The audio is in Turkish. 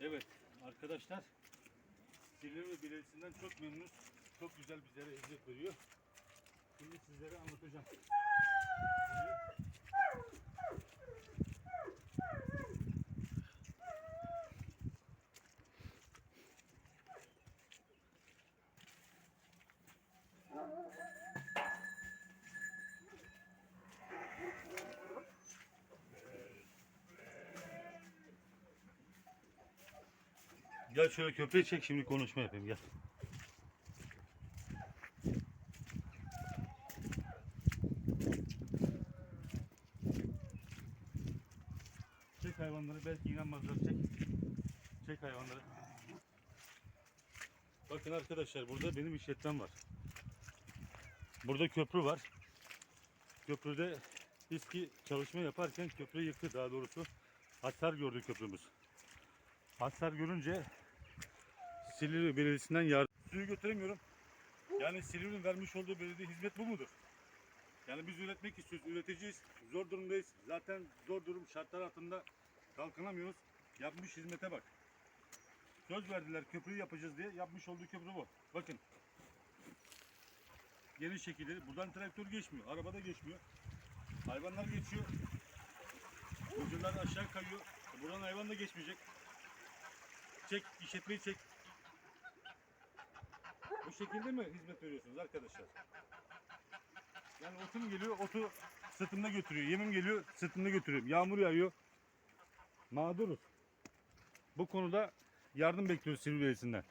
Evet arkadaşlar Silivri Belediyesi'nden çok memnunuz. Çok güzel bizlere hizmet veriyor. Şimdi sizlere anlatacağım. Gel şöyle köpeği çek şimdi konuşma yapayım gel. Çek hayvanları belki inanmazlar çek. Çek hayvanları. Bakın arkadaşlar burada benim işletmem var. Burada köprü var. Köprüde İSKİ çalışma yaparken köprü yıktı daha doğrusu. Hasar gördü köprümüz. Hasar görünce Silivri Belediyesi'nden yardım. Suyu götüremiyorum. Yani Silivri'nin vermiş olduğu belediye hizmet bu mudur? Yani biz üretmek istiyoruz, üreteceğiz. Zor durumdayız. Zaten zor durum şartlar altında kalkınamıyoruz. Yapmış hizmete bak. Söz verdiler köprüyü yapacağız diye. Yapmış olduğu köprü bu. Bakın. Geniş şekilde. Buradan traktör geçmiyor. Arabada geçmiyor. Hayvanlar geçiyor. Ucundan aşağı kayıyor. Buradan hayvan da geçmeyecek. Çek, işletmeyi çek. Bu şekilde mi hizmet veriyorsunuz arkadaşlar? Yani otum geliyor, otu sırtımda götürüyor. Yemim geliyor, sırtımda götürüyorum. Yağmur yağıyor. Mağduruz. Bu konuda yardım bekliyoruz Silivri Belediyesi'nden.